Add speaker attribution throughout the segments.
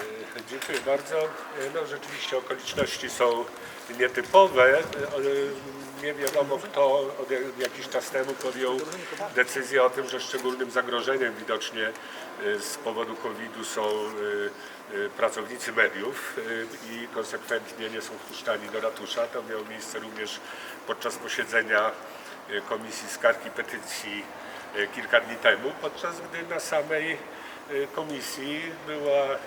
Speaker 1: E, Dziękuję bardzo. E, No rzeczywiście okoliczności są nietypowe. E, Nie wiadomo kto od jak- jakiś czas temu podjął decyzję o tym, że szczególnym zagrożeniem widocznie z powodu COVID-u są pracownicy mediów i konsekwentnie nie są wpuszczani do ratusza. To miało miejsce również podczas posiedzenia Komisji Skarg i Petycji kilka dni temu, podczas gdy na samej komisji była, e,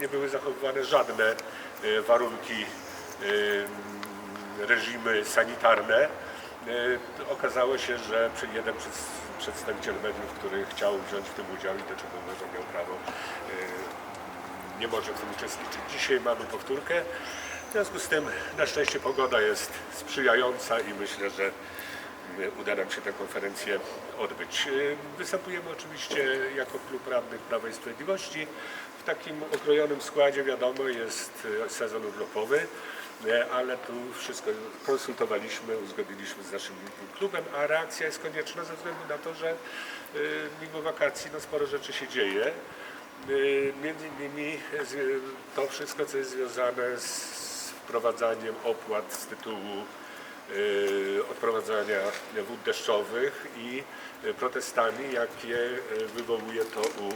Speaker 1: nie były zachowywane żadne e, warunki, e, reżimy sanitarne. Okazało się, że jeden przedstawiciel mediów, który chciał wziąć w tym udział i do czego uważam miał prawo, nie może w tym uczestniczyć. Dzisiaj mamy powtórkę. W związku z tym na szczęście pogoda jest sprzyjająca i myślę, że mm, uda nam się tę konferencję odbyć. Y, Występujemy oczywiście jako klub radnych Prawa i Sprawiedliwości. W takim okrojonym składzie wiadomo jest y, sezon urlopowy, y, ale tu wszystko konsultowaliśmy, uzgodniliśmy z naszym klubem, a reakcja jest konieczna ze względu na to, że mimo wakacji no, sporo rzeczy się dzieje. Między innymi to wszystko, co jest związane z wprowadzaniem opłat z tytułu odprowadzania wód deszczowych i y, protestami, jakie y, wywołuje to u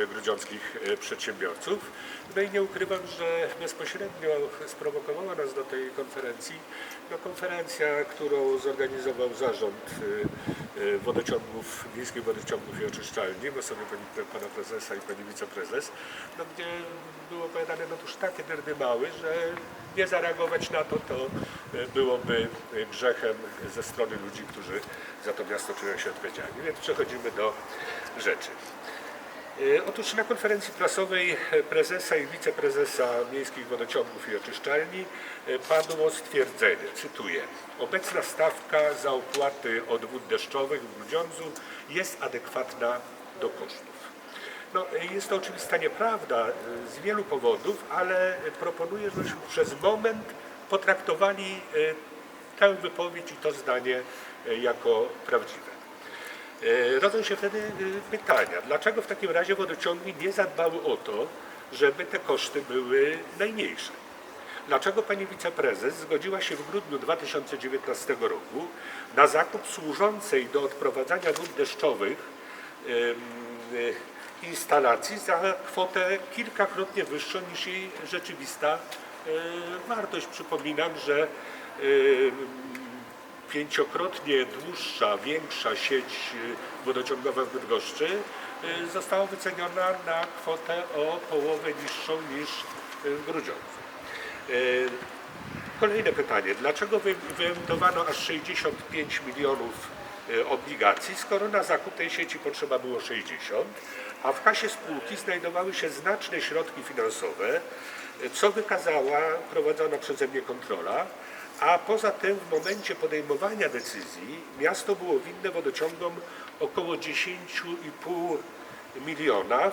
Speaker 1: y, grudziąckich y, przedsiębiorców. No i nie ukrywam, że bezpośrednio sprowokowała nas do tej konferencji no, konferencja, którą zorganizował zarząd y, y, wodociągów, miejskich wodociągów i oczyszczalni w osobie pani, pana prezesa i pani wiceprezes, no, gdzie było opowiadane, no tuż takie derdymały, że nie zareagować na to, to y, byłoby y, grzechem ze strony ludzi, którzy za to miasto czują się odpowiedzialni. Więc przechodzimy do rzeczy. E, Otóż na konferencji prasowej e, prezesa i wiceprezesa miejskich wodociągów i oczyszczalni e, padło stwierdzenie, cytuję, obecna stawka za opłaty od wód deszczowych w Grudziądzu jest adekwatna do kosztów. No, e, jest to oczywista nieprawda e, z wielu powodów, ale e, proponuję, żebyśmy przez moment potraktowali e, tę wypowiedź i to zdanie e, jako prawdziwe. E, Rodzą się wtedy pytania, dlaczego w takim razie wodociągi nie zadbały o to, żeby te koszty były najmniejsze? Dlaczego pani wiceprezes zgodziła się w grudniu 2019 roku na zakup służącej do odprowadzania wód deszczowych instalacji za kwotę kilkakrotnie wyższą niż jej rzeczywista wartość? Przypominam, że e, pięciokrotnie dłuższa, większa sieć y, wodociągowa w Bydgoszczy została wyceniona na kwotę o połowę niższą niż w Grudziądzu. Kolejne pytanie. Dlaczego wy- wyemitowano aż 65 milionów obligacji, skoro na zakup tej sieci potrzeba było 60, a w kasie spółki znajdowały się znaczne środki finansowe, co wykazała prowadzona przeze mnie kontrola, a poza tym w momencie podejmowania decyzji miasto było winne wodociągom około 10,5 miliona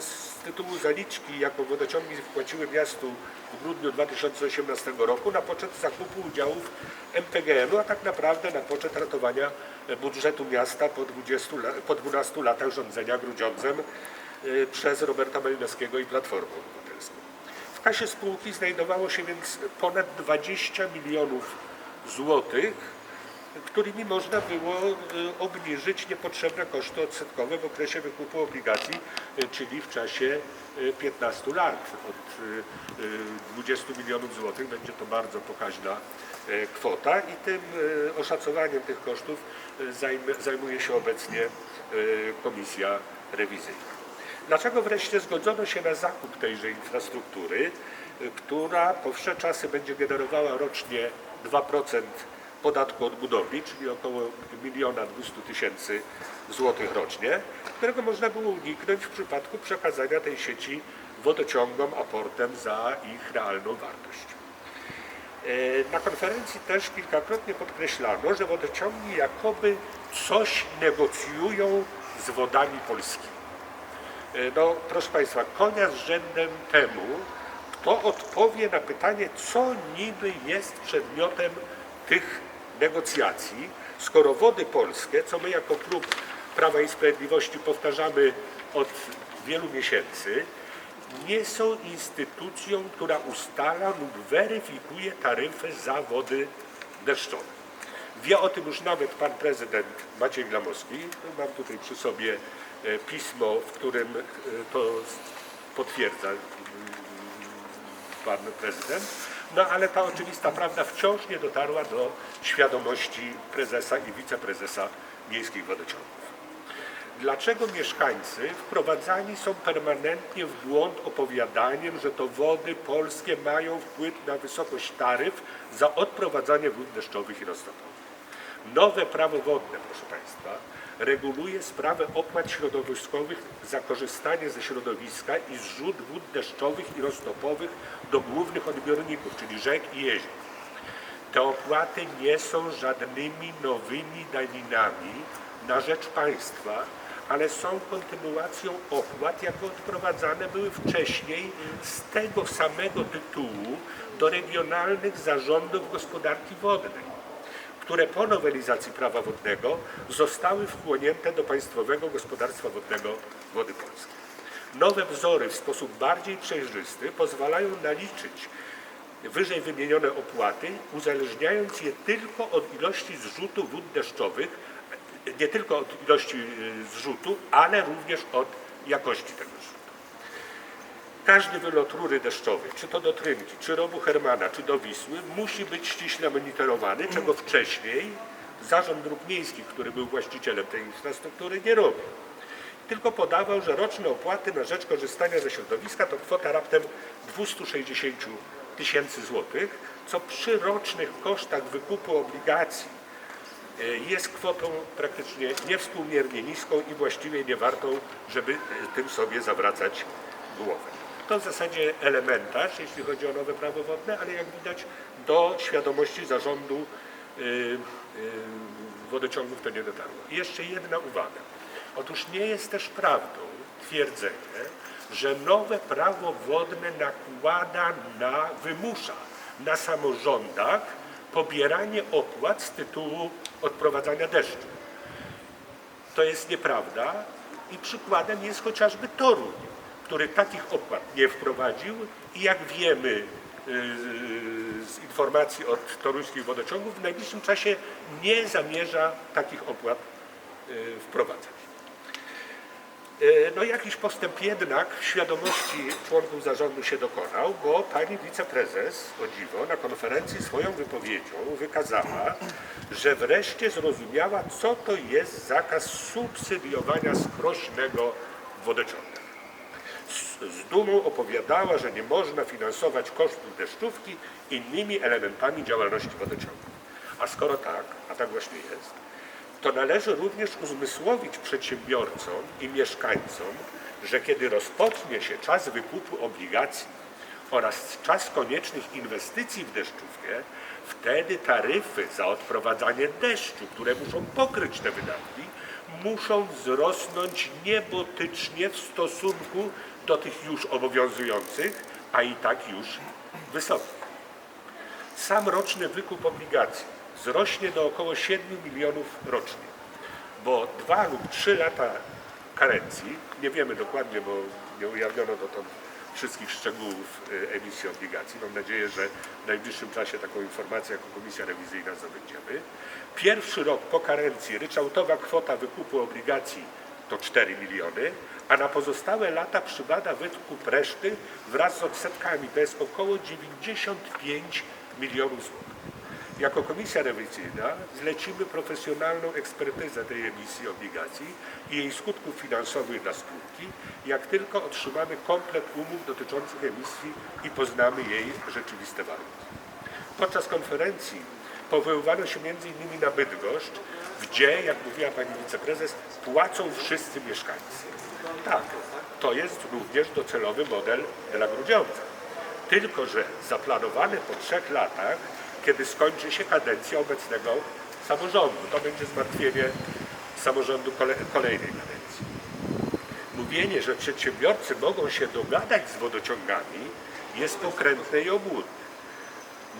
Speaker 1: z tytułu zaliczki, jaką wodociągi wpłaciły miastu w grudniu 2018 roku na poczet zakupu udziałów MPGN-u, a tak naprawdę na poczet ratowania budżetu miasta po, 20, la- po 12 latach rządzenia Grudziądzem y, przez Roberta Malinowskiego i Platformę kasie spółki znajdowało się więc ponad 20 milionów złotych, którymi można było y, obniżyć niepotrzebne koszty odsetkowe w okresie wykupu obligacji, y, czyli w czasie y, 15 lat. Od y, y, 20 milionów złotych będzie to bardzo pokaźna y, kwota i tym y, oszacowaniem tych kosztów y, zajmie- zajmuje się obecnie y, Komisja Rewizyjna. Dlaczego wreszcie zgodzono się na zakup tejże infrastruktury, y, która po wsze czasy będzie generowała rocznie 2% podatku od budowli, czyli około 1 200 tysięcy złotych rocznie, którego można było uniknąć w przypadku przekazania tej sieci wodociągom, aportem za ich realną wartość. E, Na konferencji też kilkakrotnie podkreślano, że wodociągi jakoby coś negocjują z wodami polskimi. E, No, proszę Państwa, konia z rzędem temu, kto odpowie na pytanie, co niby jest przedmiotem tych negocjacji, skoro wody polskie, co my jako klub Prawa i Sprawiedliwości powtarzamy od wielu miesięcy, nie są instytucją, która ustala lub weryfikuje taryfy za wody deszczowe. Wie o tym już nawet pan prezydent Maciej Glamowski. Mam tutaj przy sobie e, pismo, w którym e, to potwierdza mm, pan prezydent. No ale ta oczywista prawda wciąż nie dotarła do świadomości prezesa i wiceprezesa miejskich wodociągów. Dlaczego mieszkańcy wprowadzani są permanentnie w błąd opowiadaniem, że to wody polskie mają wpływ na wysokość taryf za odprowadzanie wód deszczowych i roztopowych? Nowe prawo wodne, proszę Państwa, reguluje sprawę opłat środowiskowych za korzystanie ze środowiska i zrzut wód deszczowych i roztopowych do głównych odbiorników, czyli rzek i jezior. Te opłaty nie są żadnymi nowymi daninami na rzecz państwa, ale są kontynuacją opłat, jakie odprowadzane były wcześniej z tego samego tytułu do regionalnych zarządów gospodarki wodnej które po nowelizacji prawa wodnego zostały wchłonięte do Państwowego Gospodarstwa Wodnego Wody Polskie. Nowe wzory w sposób bardziej przejrzysty pozwalają naliczyć wyżej wymienione opłaty, uzależniając je tylko od ilości zrzutu wód deszczowych, nie tylko od ilości y, zrzutu, ale również od jakości tego zrzutu. Każdy wylot rury deszczowej, czy to do Trynki, czy rowu Hermana, czy do Wisły, musi być ściśle monitorowany, czego wcześniej Zarząd Dróg Miejskich, który był właścicielem tej infrastruktury, nie robił. Tylko podawał, że roczne opłaty na rzecz korzystania ze środowiska to kwota raptem 260 tysięcy złotych, co przy rocznych kosztach wykupu obligacji e, jest kwotą praktycznie niewspółmiernie niską i właściwie nie wartą, żeby e, tym sobie zawracać głowę. To w zasadzie elementarz, jeśli chodzi o nowe prawo wodne, ale jak widać do świadomości zarządu y, y, wodociągów to nie dotarło. I jeszcze jedna uwaga. Otóż nie jest też prawdą twierdzenie, że nowe prawo wodne nakłada na, wymusza na samorządach pobieranie opłat z tytułu odprowadzania deszczu. To jest nieprawda i przykładem jest chociażby Toruń który takich opłat nie wprowadził i jak wiemy yy, z informacji od toruńskich wodociągów w najbliższym czasie nie zamierza takich opłat yy, wprowadzać. Yy, no jakiś postęp jednak w świadomości członków zarządu się dokonał, bo pani wiceprezes, o dziwo, na konferencji swoją wypowiedzią wykazała, że wreszcie zrozumiała, co to jest zakaz subsydiowania skrośnego wodociągu z dumą opowiadała, że nie można finansować kosztów deszczówki innymi elementami działalności wodociągu. A skoro tak, a tak właśnie jest, to należy również uzmysłowić przedsiębiorcom i mieszkańcom, że kiedy rozpocznie się czas wykupu obligacji oraz czas koniecznych inwestycji w deszczówkę, wtedy taryfy za odprowadzanie deszczu, które muszą pokryć te wydatki, muszą wzrosnąć niebotycznie w stosunku do tych już obowiązujących, a i tak już wysokich. Sam roczny wykup obligacji wzrośnie do około 7 milionów rocznie, bo dwa lub trzy lata karencji, nie wiemy dokładnie, bo nie ujawniono dotąd wszystkich szczegółów y, emisji obligacji. Mam nadzieję, że w najbliższym czasie taką informację jako Komisja Rewizyjna zdobędziemy. Pierwszy rok po karencji ryczałtowa kwota wykupu obligacji to 4 miliony, a na pozostałe lata przybada wykup reszty wraz z odsetkami, to jest około 95 milionów złotych. Jako Komisja Rewizyjna zlecimy profesjonalną ekspertyzę tej emisji obligacji i jej skutków finansowych dla spółki, jak tylko otrzymamy komplet umów dotyczących emisji i poznamy jej rzeczywiste warunki. Podczas konferencji powoływano się m.in. na Bydgoszcz, gdzie, jak mówiła pani wiceprezes, płacą wszyscy mieszkańcy. Tak, to jest również docelowy model dla Grudziądza. Tylko, że zaplanowany po trzech latach, kiedy skończy się kadencja obecnego samorządu. To będzie zmartwienie samorządu kole kolejnej kadencji. Mówienie, że przedsiębiorcy mogą się dogadać z wodociągami jest pokrętne i obłudne.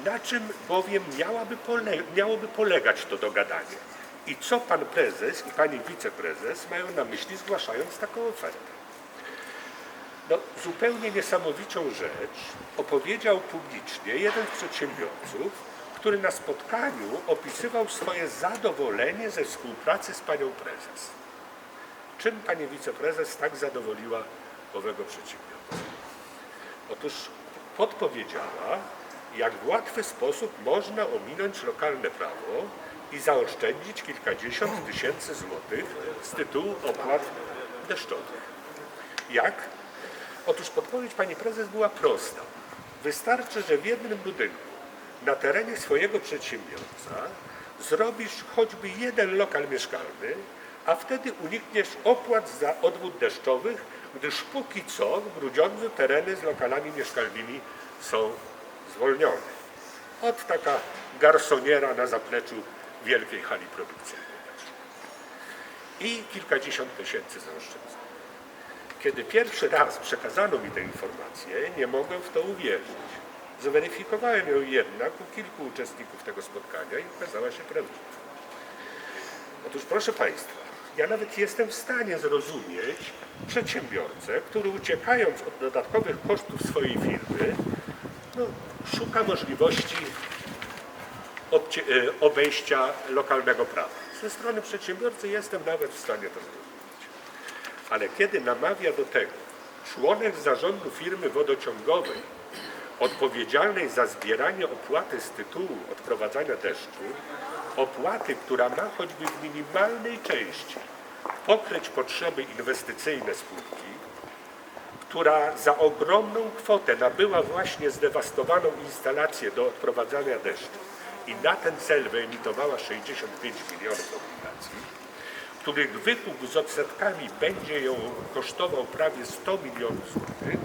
Speaker 1: Na czym bowiem miałaby pole miałoby polegać to dogadanie? I co pan prezes i pani wiceprezes mają na myśli zgłaszając taką ofertę? No, zupełnie niesamowitą rzecz opowiedział publicznie jeden z przedsiębiorców, który na spotkaniu opisywał swoje zadowolenie ze współpracy z panią prezes. Czym pani wiceprezes tak zadowoliła owego przedsiębiorcę? Otóż podpowiedziała, jak w łatwy sposób można ominąć lokalne prawo i zaoszczędzić kilkadziesiąt tysięcy złotych z tytułu opłat deszczowych. Jak? Otóż podpowiedź pani prezes była prosta. Wystarczy, że w jednym budynku na terenie swojego przedsiębiorca zrobisz choćby jeden lokal mieszkalny, a wtedy unikniesz opłat za odwód deszczowych, gdyż póki co w Grudziądzu tereny z lokalami mieszkalnymi są zwolnione. Od taka garsoniera na zapleczu wielkiej hali produkcyjnej. I kilkadziesiąt tysięcy zaoszczędzeń. Kiedy pierwszy raz przekazano mi tę informację, nie mogłem w to uwierzyć. Zweryfikowałem ją jednak u kilku uczestników tego spotkania i okazała się prawdziwa. Otóż proszę Państwa, ja nawet jestem w stanie zrozumieć przedsiębiorcę, który uciekając od dodatkowych kosztów swojej firmy, no, szuka możliwości obejścia lokalnego prawa. Ze strony przedsiębiorcy jestem nawet w stanie to zrozumieć. Ale kiedy namawia do tego członek zarządu firmy wodociągowej odpowiedzialnej za zbieranie opłaty z tytułu odprowadzania deszczu, opłaty, która ma choćby w minimalnej części pokryć potrzeby inwestycyjne spółki, która za ogromną kwotę nabyła właśnie zdewastowaną instalację do odprowadzania deszczu i na ten cel wyemitowała 65 milionów obligacji, których wykup z odsetkami będzie ją kosztował prawie 100 milionów złotych,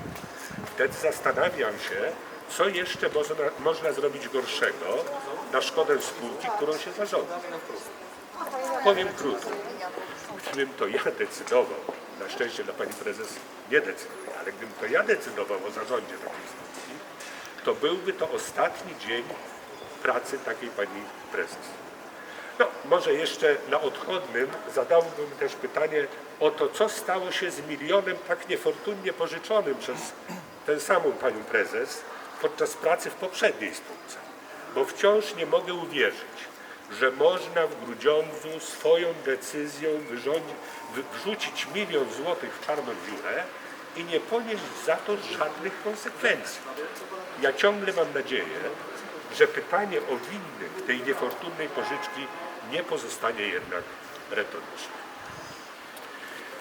Speaker 1: wtedy zastanawiam się, co jeszcze można, można zrobić gorszego na szkodę spółki, którą się zarządza. Powiem krótko. Gdybym to ja decydował, na szczęście dla pani prezes nie decyduję, ale gdybym to ja decydował o zarządzie takiej spółki, to byłby to ostatni dzień pracy takiej pani prezes. No, może jeszcze na odchodnym zadałbym też pytanie o to, co stało się z milionem tak niefortunnie pożyczonym przez tę samą panią prezes podczas pracy w poprzedniej spółce. Bo wciąż nie mogę uwierzyć, że można w Grudziądzu swoją decyzją wyrządzi, wy, wrzucić milion złotych w czarną dziurę i nie ponieść za to żadnych konsekwencji. Ja ciągle mam nadzieję, że pytanie o winnych tej niefortunnej pożyczki nie pozostanie jednak retoryczne.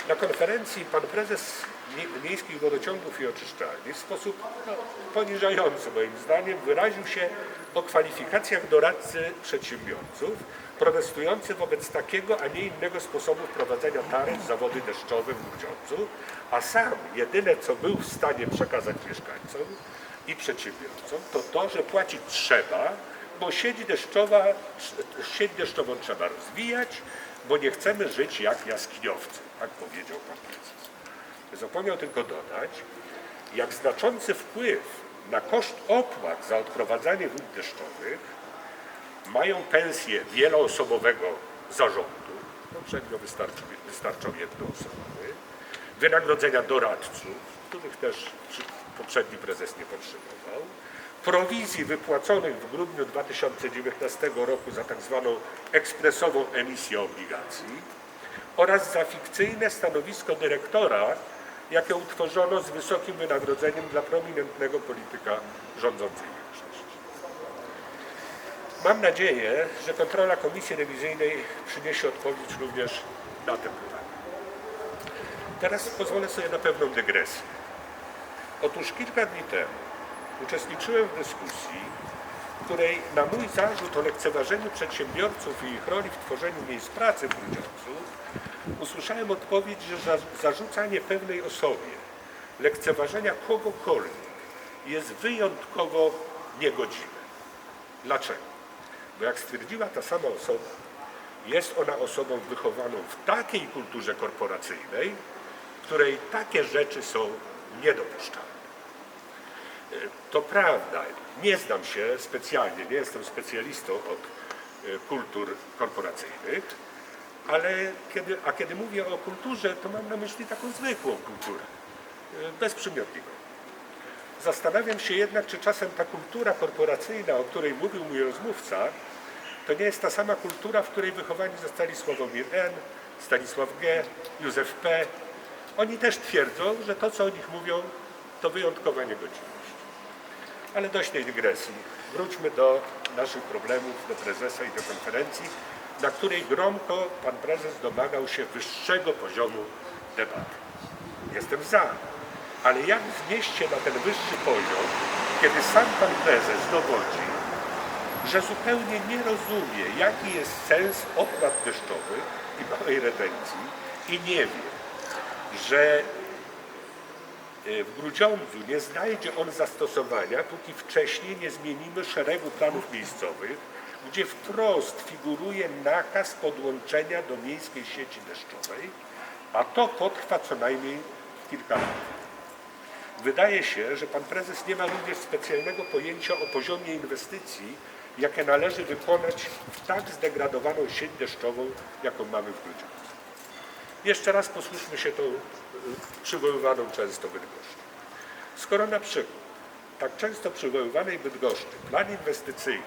Speaker 1: Na konferencji pan prezes Mie- Miejskich Wodociągów i Oczyszczalni w sposób no, poniżający moim zdaniem wyraził się o kwalifikacjach doradcy przedsiębiorców protestujących wobec takiego, a nie innego sposobu wprowadzenia taryf za wody deszczowe w Grudziądzu, a sam jedyne co był w stanie przekazać mieszkańcom i przedsiębiorcom to to, że płacić trzeba, bo sieć, deszczowa, sieć deszczową trzeba rozwijać, bo nie chcemy żyć jak jaskiniowcy, tak powiedział pan prezes. Zapomniał tylko dodać, jak znaczący wpływ na koszt opłat za odprowadzanie wód deszczowych mają pensje wieloosobowego zarządu, poprzednio wystarczy, wystarczał jednoosobowy, wynagrodzenia doradców, których też poprzedni prezes nie potrzebował, prowizji wypłaconych w grudniu 2019 roku za tak zwaną ekspresową emisję obligacji oraz za fikcyjne stanowisko dyrektora, jakie utworzono z wysokim wynagrodzeniem dla prominentnego polityka rządzącej większości. Mam nadzieję, że kontrola Komisji Rewizyjnej przyniesie odpowiedź również na te pytania. Teraz pozwolę sobie na pewną dygresję. Otóż kilka dni temu uczestniczyłem w dyskusji, w której na mój zarzut o lekceważeniu przedsiębiorców i ich roli w tworzeniu miejsc pracy w Grudziądzu usłyszałem odpowiedź, że za, zarzucanie pewnej osobie lekceważenia kogokolwiek jest wyjątkowo niegodziwe. Dlaczego? Bo jak stwierdziła ta sama osoba, jest ona osobą wychowaną w takiej kulturze korporacyjnej, w której takie rzeczy są niedopuszczalne. To prawda, nie znam się specjalnie, nie jestem specjalistą od e, kultur korporacyjnych, ale kiedy, a kiedy mówię o kulturze, to mam na myśli taką zwykłą kulturę. y, bezprzymiotniką. Zastanawiam się jednak, czy czasem ta kultura korporacyjna, o której mówił mój rozmówca, to nie jest ta sama kultura, w której wychowani zostali Sławomir N., Stanisław G., Józef P. Oni też twierdzą, że to, co o nich mówią, to wyjątkowa niegodziwość. Ale dość tej dygresji. Wróćmy do naszych problemów, do prezesa i do konferencji, na której gromko pan prezes domagał się wyższego poziomu debaty. Jestem za, ale jak wnieść się na ten wyższy poziom, kiedy sam pan prezes dowodzi, że zupełnie nie rozumie, jaki jest sens opłat deszczowych i małej retencji i nie wie, że e, w Grudziądzu nie znajdzie on zastosowania, póki wcześniej nie zmienimy szeregu planów miejscowych, gdzie wprost figuruje nakaz podłączenia do miejskiej sieci deszczowej, a to potrwa co najmniej kilka lat. Wydaje się, że pan prezes nie ma również specjalnego pojęcia o poziomie inwestycji, jakie należy wykonać w tak zdegradowaną sieć deszczową, jaką mamy w Grudziądzu. Jeszcze raz posłuchajmy się tą y, przywoływaną często Bydgoszczą. Skoro na przykład tak często przywoływanej Bydgoszczy plan inwestycyjny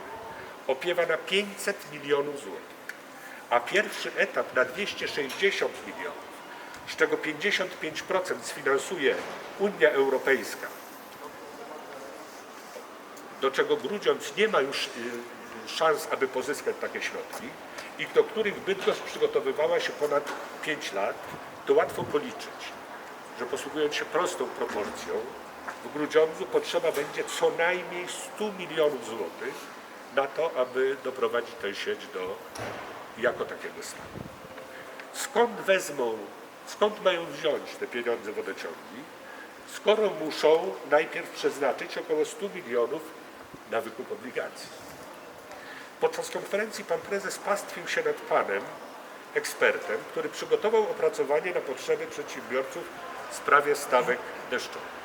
Speaker 1: opiewa na 500 milionów złotych, a pierwszy etap na 260 milionów, z czego 55% sfinansuje Unia Europejska, do czego Grudziądz nie ma już y, szans, aby pozyskać takie środki i do których Bydgoszcz przygotowywała się ponad 5 lat, to łatwo policzyć, że posługując się prostą proporcją, w Grudziądzu potrzeba będzie co najmniej 100 milionów złotych na to, aby doprowadzić tę sieć do jako takiego stanu. Skąd wezmą, skąd mają wziąć te pieniądze wodociągi, skoro muszą najpierw przeznaczyć około 100 milionów na wykup obligacji. Podczas konferencji pan prezes pastwił się nad panem, ekspertem, który przygotował opracowanie na potrzeby przedsiębiorców w sprawie stawek deszczowych.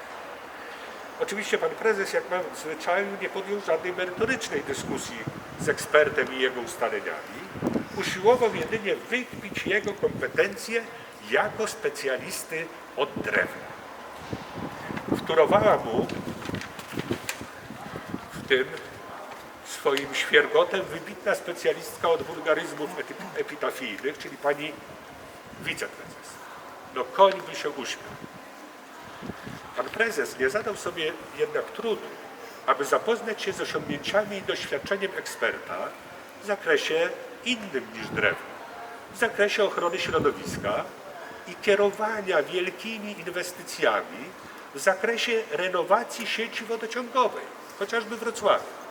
Speaker 1: Oczywiście pan prezes, jak ma w zwyczaju, nie podjął żadnej merytorycznej dyskusji z ekspertem i jego ustaleniami. Usiłował jedynie wykpić jego kompetencje jako specjalisty od drewna. Wtórowała mu w tym swoim świergotem wybitna specjalistka od wulgaryzmów epi- epitafijnych, czyli pani wiceprezes. No koń by się uśmiał. Pan prezes nie zadał sobie jednak trudu, aby zapoznać się z osiągnięciami i doświadczeniem eksperta w zakresie innym niż drewno, w zakresie ochrony środowiska i kierowania wielkimi inwestycjami w zakresie renowacji sieci wodociągowej, chociażby w Wrocławiu.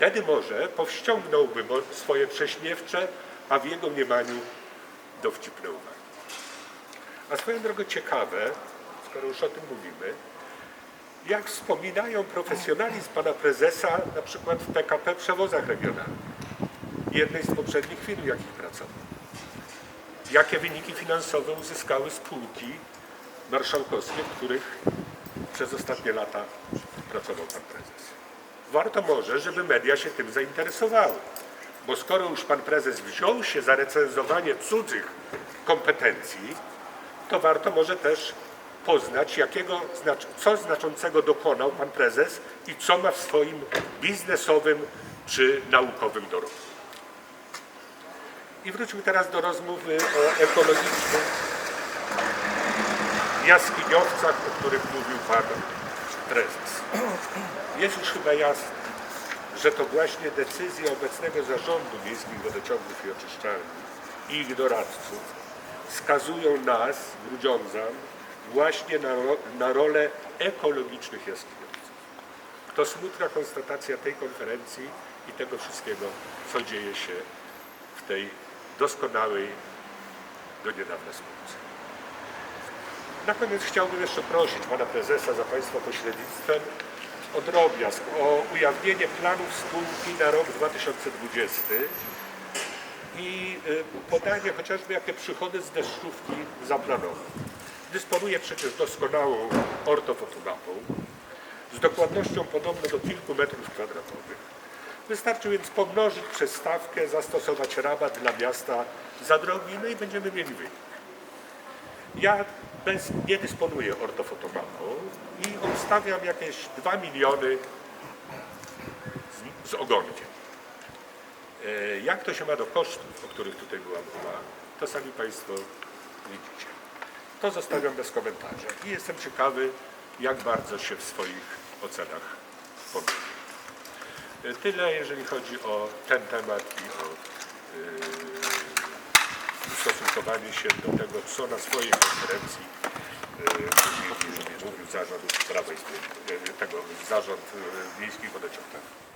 Speaker 1: Wtedy może powściągnąłby swoje prześmiewcze, a w jego mniemaniu dowcipne uwagi. A swoją drogą ciekawe, skoro już o tym mówimy, jak wspominają profesjonalizm pana prezesa na przykład w PKP Przewozach Regionalnych, jednej z poprzednich firm, jakich pracował. Jakie wyniki finansowe uzyskały spółki marszałkowskie, w których przez ostatnie lata pracował pan prezes. Warto może, żeby media się tym zainteresowały, bo skoro już pan prezes wziął się za recenzowanie cudzych kompetencji, to warto może też poznać, jakiego, co znaczącego dokonał pan prezes i co ma w swoim biznesowym czy naukowym dorobku. I wróćmy teraz do rozmowy o ekologicznych jaskiniowcach, o których mówił pan prezes. Jest już chyba jasne, że to właśnie decyzje obecnego zarządu miejskich wodociągów i oczyszczalni i ich doradców skazują nas, Grudziądzan, właśnie na, ro, na rolę ekologicznych jaskiniowców. To smutna konstatacja tej konferencji i tego wszystkiego, co dzieje się w tej doskonałej do niedawna spółce. Na koniec chciałbym jeszcze prosić Pana Prezesa za Państwa pośrednictwem o drobiazg, o ujawnienie planów spółki na rok 2020 i y, podanie chociażby jakie przychody z deszczówki zaplanował. Dysponuje przecież doskonałą ortofotografą z dokładnością podobną do kilku metrów kwadratowych. Wystarczy więc pomnożyć przez stawkę, zastosować rabat dla miasta za drogi, no i będziemy mieli wynik. Ja bez, nie dysponuję ortofotografią i obstawiam jakieś 2 miliony z, z ogonkiem. E, Jak to się ma do kosztów, o których tutaj była mowa, to sami Państwo widzicie. To zostawiam bez komentarza i jestem ciekawy, jak bardzo się w swoich ocenach pomyli. E, Tyle, jeżeli chodzi o ten temat i o ustosunkowanie się do tego, co na swojej konferencji mówił, mówił zarząd Prawa i yy, tego zarząd yy, miejskich wodociągów.